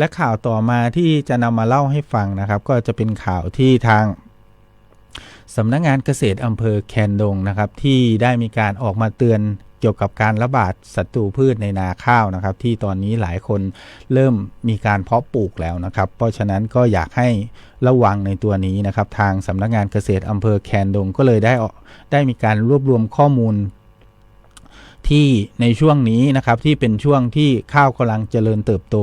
และข่าวต่อมาที่จะนำมาเล่าให้ฟังนะครับ ก็จะเป็นข่าวที่ทางสำนักงงานเกษตรอำเภอแคนดงนะครับ ที่ได้มีการออกมาเตือนเกี่ยวกับการระบาดศัตรูพืชในนาข้าวนะครับ ที่ตอนนี้หลายคนเริ่มมีการเพาะปลูกแล้วนะครับ เพราะฉะนั้นก็อยากให้ระวังในตัวนี้นะครับ ทางสำนักงานเกษตรอำเภอแคนดงก็เลยได้ได้มีการรวบรวมข้อมูลที่ในช่วงนี้นะครับที่เป็นช่วงที่ข้าวกำลังเจริญเติบโต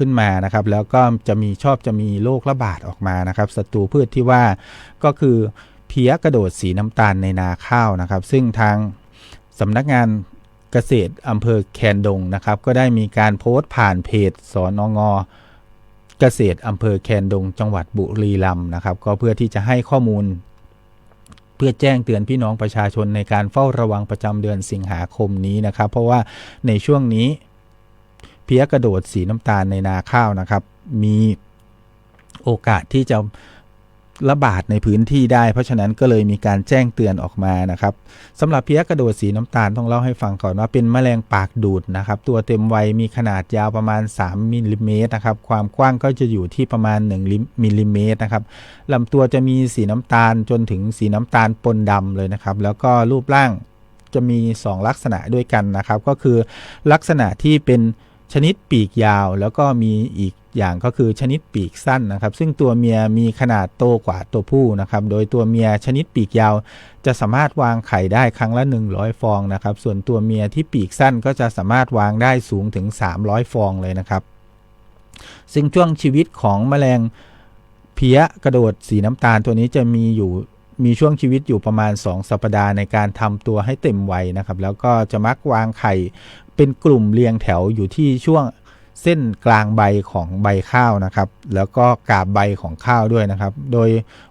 ขึ้นมานะครับ แล้วก็จะมีชอบจะมีโรคระบาดออกมานะครับศัตรูพืชที่ว่าก็คือเพี้ยกระโดดสีน้ำตาลในนาข้าวนะครับ ซึ่งทางสำนักงานเกษตรอำเภอแคนดงนะครับ ก็ได้มีการโพสต์ผ่านเพจสอนงเกษตรอำเภอแคนดง จังหวัดบุรีรัมย์นะครับ ก็เพื่อที่จะให้ข้อมูล เพื่อแจ้งเตือนพี่น้องประชาชนในการเฝ้าระวังประจำเดือนสิงหาคมนี้นะครับ เพราะว่าในช่วงนี้ พี้ยกระโดดสีน้ำตาลในนาข้าวนะครับ มีโอกาสที่จะระบาดในพื้นที่ได้ เพราะฉะนั้นก็เลยมีการแจ้งเตือนออกมานะครับสำหรับเพี้ยกระโดดสีน้ำตาลต้องเล่าให้ฟังก่อนว่าเป็นแมลงปากดูดนะครับ ตัวเต็มวัยมีขนาดยาวประมาณ 3มิลลิเมตรนะครับ ความกว้างก็จะอยู่ที่ประมาณ1มิลลิเมตรนะครับลำตัวจะมีสีน้ำตาลจนถึงสีน้ำตาลปนดำเลยนะครับ แล้วก็รูปร่างจะมี 2 ลักษณะด้วยกันนะครับ ก็คือลักษณะที่เป็น ชนิดปีกยาวแล้วก็มีอีกอย่างก็คือชนิดปีกสั้นนะครับ ซึ่งตัวเมียมีขนาดโตกว่าตัวผู้นะครับ โดยตัวเมียชนิดปีกยาว จะสามารถวางไข่ได้ครั้งละ 100 ฟองนะครับ ส่วนตัวเมียที่ปีกสั้นก็จะสามารถวางได้สูงถึง 300 ฟองเลยนะครับ ซึ่งช่วงชีวิตของแมลงเพี้ยกระโดดสีน้ำตาลตัวนี้จะมีอยู่ มีช่วงชีวิตอยู่ประมาณ 2 สัปดาห์ในการทำตัวให้เต็มวัยนะครับ แล้วก็จะมักวางไข่เป็นกลุ่มเรียงแถวอยู่ที่ช่วงเส้นกลางใบของใบข้าวนะครับ แล้วก็กาบใบของข้าวด้วยนะครับ โดย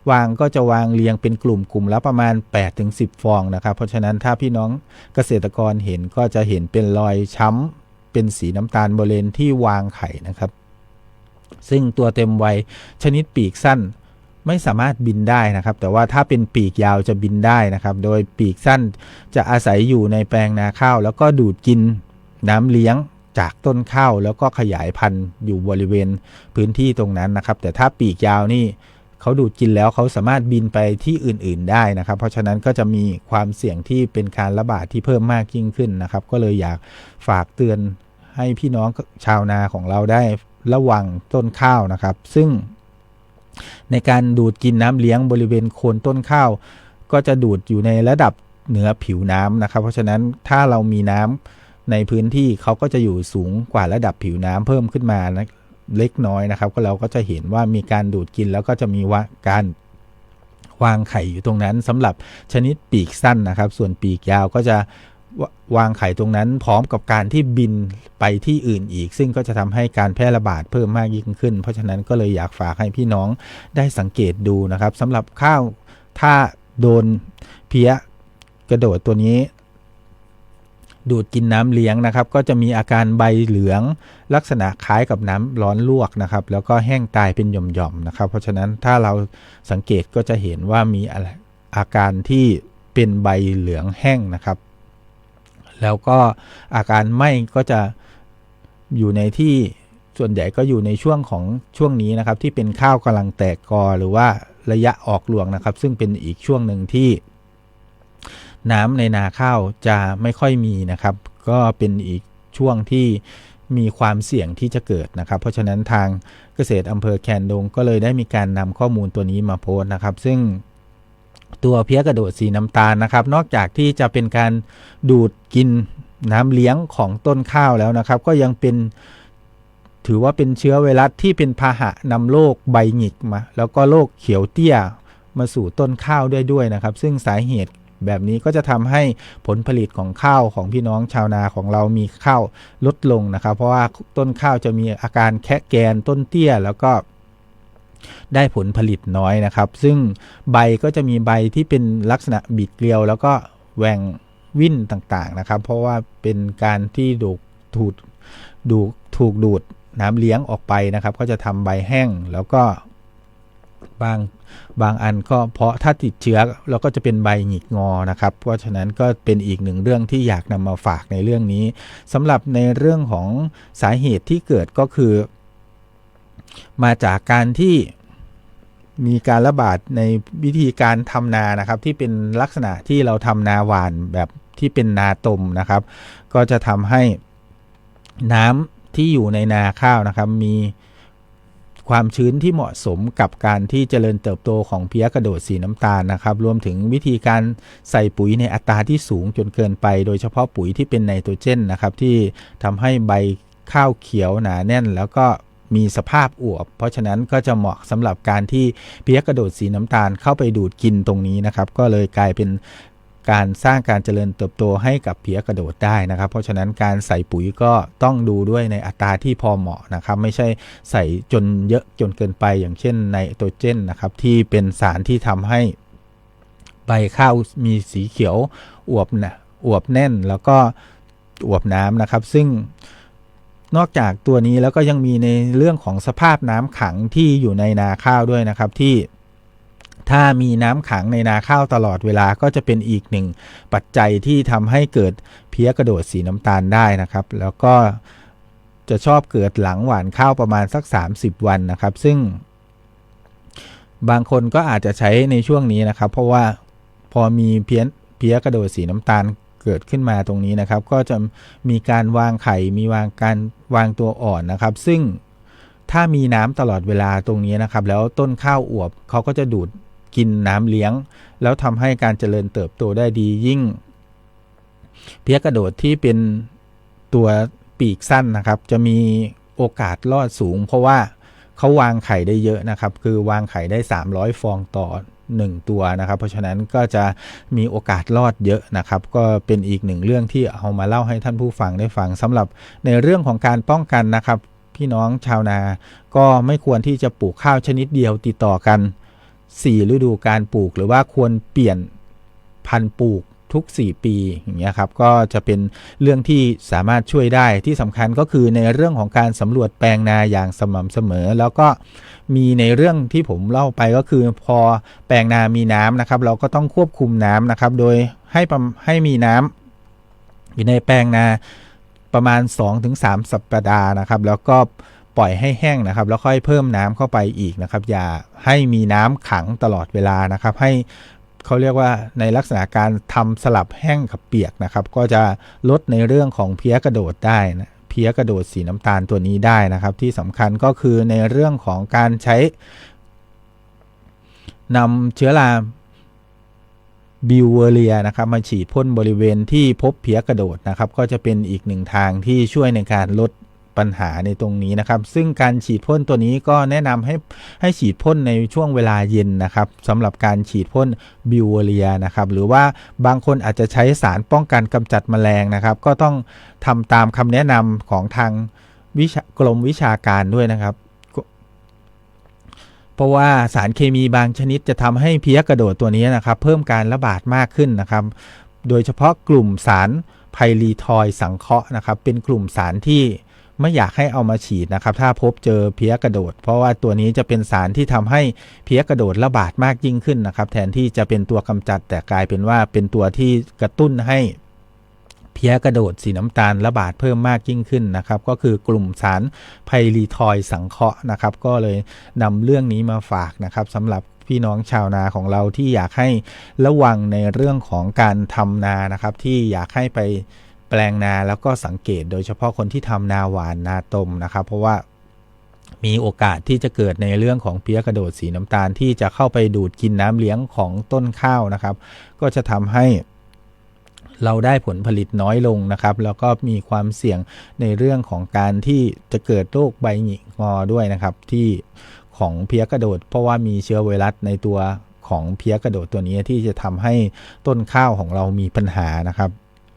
วางก็จะวางเรียงเป็นกลุ่มกลุ่มละประมาณ 8-10 ฟองนะครับ เพราะฉะนั้นถ้าพี่น้องเกษตรกรเห็นก็จะเห็นเป็นรอยช้ำเป็นสีน้ำตาลบริเวณที่วางไข่นะครับ ซึ่งตัวเต็มวัยชนิดปีกสั้น ไม่สามารถบินได้นะครับ แต่ว่าถ้าเป็นปีกยาวจะบินได้นะครับ โดยปีกสั้นจะอาศัยอยู่ในแปลงนาข้าว แล้วก็ดูดกินน้ำเลี้ยงจากต้นข้าวแล้วก็ขยายพันธุ์อยู่บริเวณพื้นที่ตรงนั้นนะครับ แต่ถ้าปีกยาวนี่เขาดูดกินแล้วเขาสามารถบินไปที่อื่น ๆ ได้นะครับ เพราะฉะนั้นก็จะมีความเสี่ยงที่เป็นการระบาดที่เพิ่มมากยิ่งขึ้นนะครับ ก็เลยอยากฝากเตือนให้พี่น้องชาวนาของเราได้ระวังต้นข้าวนะครับ ซึ่ง ในการดูดกินน้ำเลี้ยงบริเวณโคนต้นข้าว ก็จะดูดอยู่ในระดับเหนือผิวน้ำนะครับ เพราะฉะนั้นถ้าเรามีน้ำในพื้นที่เขาก็จะอยู่สูงกว่าระดับผิวน้ำเพิ่มขึ้นมานะเล็กน้อยนะครับ ก็เราก็จะเห็นว่ามีการดูดกินแล้วก็จะมีว่าการวางไข่อยู่ตรงนั้นสำหรับชนิดปีกสั้นนะครับ ส่วนปีกยาวก็จะ วางไข่ตรงนั้นพร้อมกับการที่บินไปที่อื่นอีก ซึ่งก็จะทำให้การแพร่ระบาดเพิ่มมากยิ่งขึ้น เพราะฉะนั้นก็เลยอยากฝากให้พี่น้องได้สังเกตดูนะครับสำหรับข้าวถ้าโดนเพี้ยกระโดดตัวนี้ ดูดกินน้ำเลี้ยงนะครับ ก็จะมีอาการใบเหลือง ลักษณะคล้ายกับน้ำร้อนลวกนะครับ แล้วก็แห้งตายเป็นหย่อมๆนะครับ เพราะฉะนั้นถ้าเราสังเกตก็จะเห็นว่ามีอาการที่เป็นใบเหลืองแห้งนะครับ แล้วก็อาการไหม้ก็จะอยู่ในที่ส่วนใหญ่ก็อยู่ในช่วงของช่วงนี้นะครับ ที่เป็นข้าวกำลังแตกกอหรือว่าระยะออกรวงนะครับ ซึ่งเป็นอีกช่วงหนึ่งที่ น้ำในนาข้าวจะไม่ค่อยมีนะครับ ก็เป็นอีกช่วงที่มีความเสี่ยงที่จะเกิดนะครับ เพราะฉะนั้นทางเกษตรอำเภอแคนดงก็เลยได้มีการนำข้อมูลตัวนี้มาโพสต์นะครับ ซึ่ง ตัวเพี้ยกระโดดสีน้ำตาลนะครับ นอกจากที่จะเป็นการดูดกินน้ำเลี้ยงของต้นข้าวแล้วนะครับ ก็ยังเป็นถือว่าเป็นเชื้อไวรัสที่เป็นพาหะนำโรคใบหงิกมา แล้วก็โรคเขียวเตี้ยมาสู่ต้นข้าวด้วยด้วยนะครับ ซึ่งสาเหตุแบบนี้ก็จะทำให้ผลผลิตของข้าวของพี่น้องชาวนาของเรามีข้าวลดลงนะครับ เพราะว่าต้นข้าวจะมีอาการแคะแกนต้นเตี้ยแล้วก็ ได้ผลผลิตน้อยนะครับ ซึ่งใบก็จะมีใบที่เป็นลักษณะบิดเกลียว แล้วก็แหว่งวิ่นต่างๆนะครับ เพราะว่าเป็นการที่ดูถูกดูถูกดูดน้ำเลี้ยงออกไปนะครับ ก็จะทำใบแห้งแล้วก็บางบางอันก็เพราะถ้าติดเชื้อแล้วก็จะเป็นใบหงิกงอนะครับ เพราะฉะนั้นก็เป็นอีกหนึ่งเรื่องที่อยากนำมาฝากในเรื่องนี้สำหรับในเรื่องของสาเหตุที่เกิดก็คือ มาจากการที่มีการระบาดในวิธีการทำนานะครับ ที่เป็นลักษณะที่เราทำนาหวานแบบที่เป็นนาตมนะครับ ก็จะทำให้น้ำที่อยู่ในนาข้าวนะครับ มีความชื้นที่เหมาะสมกับการที่เจริญเติบโตของเพี้ยกระโดดสีน้ำตาลนะครับ รวมถึงวิธีการใส่ปุ๋ยในอัตราที่สูงจนเกินไป โดยเฉพาะปุ๋ยที่เป็นไนโตรเจนนะครับ ที่ทำให้ใบข้าวเขียวหนาแน่น แล้วก็ มีสภาพอวบ เพราะฉะนั้นก็จะเหมาะสำหรับการที่เพี้ยกระโดดสีน้ำตาลเข้าไปดูดกินตรงนี้นะครับ ก็เลยกลายเป็นการสร้างการเจริญเติบโตให้กับเพี้ยกระโดดได้นะครับ เพราะฉะนั้นการใส่ปุ๋ยก็ต้องดูด้วยในอัตราที่พอเหมาะนะครับ ไม่ใช่ใส่จนเยอะจนเกินไปอย่างเช่นไนโตรเจนนะครับที่เป็นสารที่ทำให้ใบข้าวมีสีเขียวอวบนะอวบแน่นแล้วก็อวบน้ำนะครับ ซึ่ง นอกจากตัวนี้แล้วก็ยังมีในเรื่องของสภาพน้ำขังที่อยู่ในนาข้าวด้วยนะครับที่ถ้ามีน้ำขังในนาข้าวตลอดเวลาก็จะเป็นอีกหนึ่งปัจจัยที่ทำให้เกิดเพี้ยกระโดดสีน้ำตาลได้นะครับ แล้วก็จะชอบเกิดหลังหวานข้าวประมาณสัก 30 วันนะครับ ซึ่ง บางคนก็อาจจะใช้ในช่วงนี้นะครับ เพราะว่าพอมีเพี้ยนเพี้ยกระโดดสีน้ำตาล เกิดขึ้นมาตรงนี้นะครับ ก็จะมีการวางไข่มีวางการวางตัวอ่อนนะครับ ซึ่งถ้ามีน้ำตลอดเวลาตรงนี้นะครับ แล้วต้นข้าวอวบเขาก็จะดูดกินน้ำเลี้ยง แล้วทำให้การเจริญเติบโตได้ดียิ่ง เพี้ยกระโดดที่เป็นตัวปีกสั้นนะครับ จะมีโอกาสรอดสูง เพราะว่าเขาวางไข่ได้เยอะนะครับ คือวางไข่ได้ 300 ฟองต่อ 1 ตัวนะครับ เพราะฉะนั้นก็จะมีโอกาสรอดเยอะนะครับ ก็เป็นอีกหนึ่งเรื่องที่เอามาเล่าให้ท่านผู้ฟังได้ฟังสำหรับในเรื่องของการป้องกันนะครับ พี่น้องชาวนา ก็ไม่ควรที่จะปลูกข้าวชนิดเดียวติดต่อกัน 4 ฤดูการปลูกหรือว่าควรเปลี่ยนพันธุ์ปลูก ทุก 4 ปีอย่างเงี้ยครับก็จะเป็นเรื่องที่สามารถช่วยได้ที่สำคัญก็คือในเรื่องของการสำรวจแปลงนาอย่างสม่ำเสมอ แล้วก็มีในเรื่องที่ผมเล่าไปก็คือพอแปลงนามีน้ำนะครับ เราก็ต้องควบคุมน้ำนะครับ โดยให้ให้มีน้ำอยู่ในแปลงนาประมาณ 2-3 สัปดาห์นะครับ แล้วก็ปล่อยให้แห้งนะครับ แล้วค่อยเพิ่มน้ำเข้าไปอีกนะครับ อย่าให้มีน้ำขังตลอดเวลานะครับ ให้ เขาเรียกว่าในลักษณะการทำสลับแห้งกับเปียกนะครับ ก็จะลดในเรื่องของเพี้ยกระโดดได้นะเพี้ยกระโดดสีน้ำตาลตัวนี้ได้นะครับ ที่สำคัญก็คือในเรื่องของการใช้นำเชื้อราบิวเวเรียนะครับมาฉีดพ่นบริเวณที่พบเพี้ยกระโดดนะครับ ก็จะเป็นอีกหนึ่งทางที่ช่วยในการลด ปัญหาในตรงนี้นะครับ ซึ่งการฉีดพ่นตัวนี้ก็แนะนำให้ให้ฉีดพ่นในช่วงเวลาเย็นนะครับสำหรับการฉีดพ่นบิวเวเรียนะครับ หรือว่าบางคนอาจจะใช้สารป้องกันกำจัดแมลงนะครับ ก็ต้องทำตามคำแนะนำของทางวิชากรมวิชาการด้วยนะครับเพราะว่าสารเคมีบางชนิดจะทำให้เพี้ยกระโดดตัวนี้นะครับ เพิ่มการระบาดมากขึ้นนะครับ โดยเฉพาะกลุ่มสารไพรีทอยสังเคราะห์นะครับ เป็นกลุ่มสารที่ ไม่อยากให้เอามาฉีดนะครับ ถ้าพบเจอเพี้ยกระโดด เพราะว่าตัวนี้จะเป็นสารที่ทำให้เพี้ยกระโดดระบาดมากยิ่งขึ้นนะครับ แทนที่จะเป็นตัวกำจัดแต่กลายเป็นว่าเป็นตัวที่กระตุ้นให้เพี้ยกระโดดสีน้ำตาลระบาดเพิ่มมากยิ่งขึ้นนะครับ ก็คือกลุ่มสารไพรีทอยสังเคราะห์นะครับ ก็เลยนำเรื่องนี้มาฝากนะครับสำหรับพี่น้องชาวนาของเราที่อยากให้ระวังในเรื่องของการทำนานะครับ ที่อยากให้ไป แปลงนาแล้วก็สังเกตโดยเฉพาะคนที่ทำนาหวานนาตมนะครับ เพราะว่ามีโอกาสที่จะเกิดในเรื่องของเพี้ยกระโดดสีน้ำตาลที่จะเข้าไปดูดกินน้ำเลี้ยงของต้นข้าวนะครับ ก็จะทำให้เราได้ผลผลิตน้อยลงนะครับ แล้วก็มีความเสี่ยงในเรื่องของการที่จะเกิดโรคใบหงิกงอด้วยนะครับ ที่ของเพี้ยกระโดด เพราะว่ามีเชื้อไวรัสในตัวของเพี้ยกระโดดตัวนี้ที่จะทำให้ต้นข้าวของเรามีปัญหานะครับ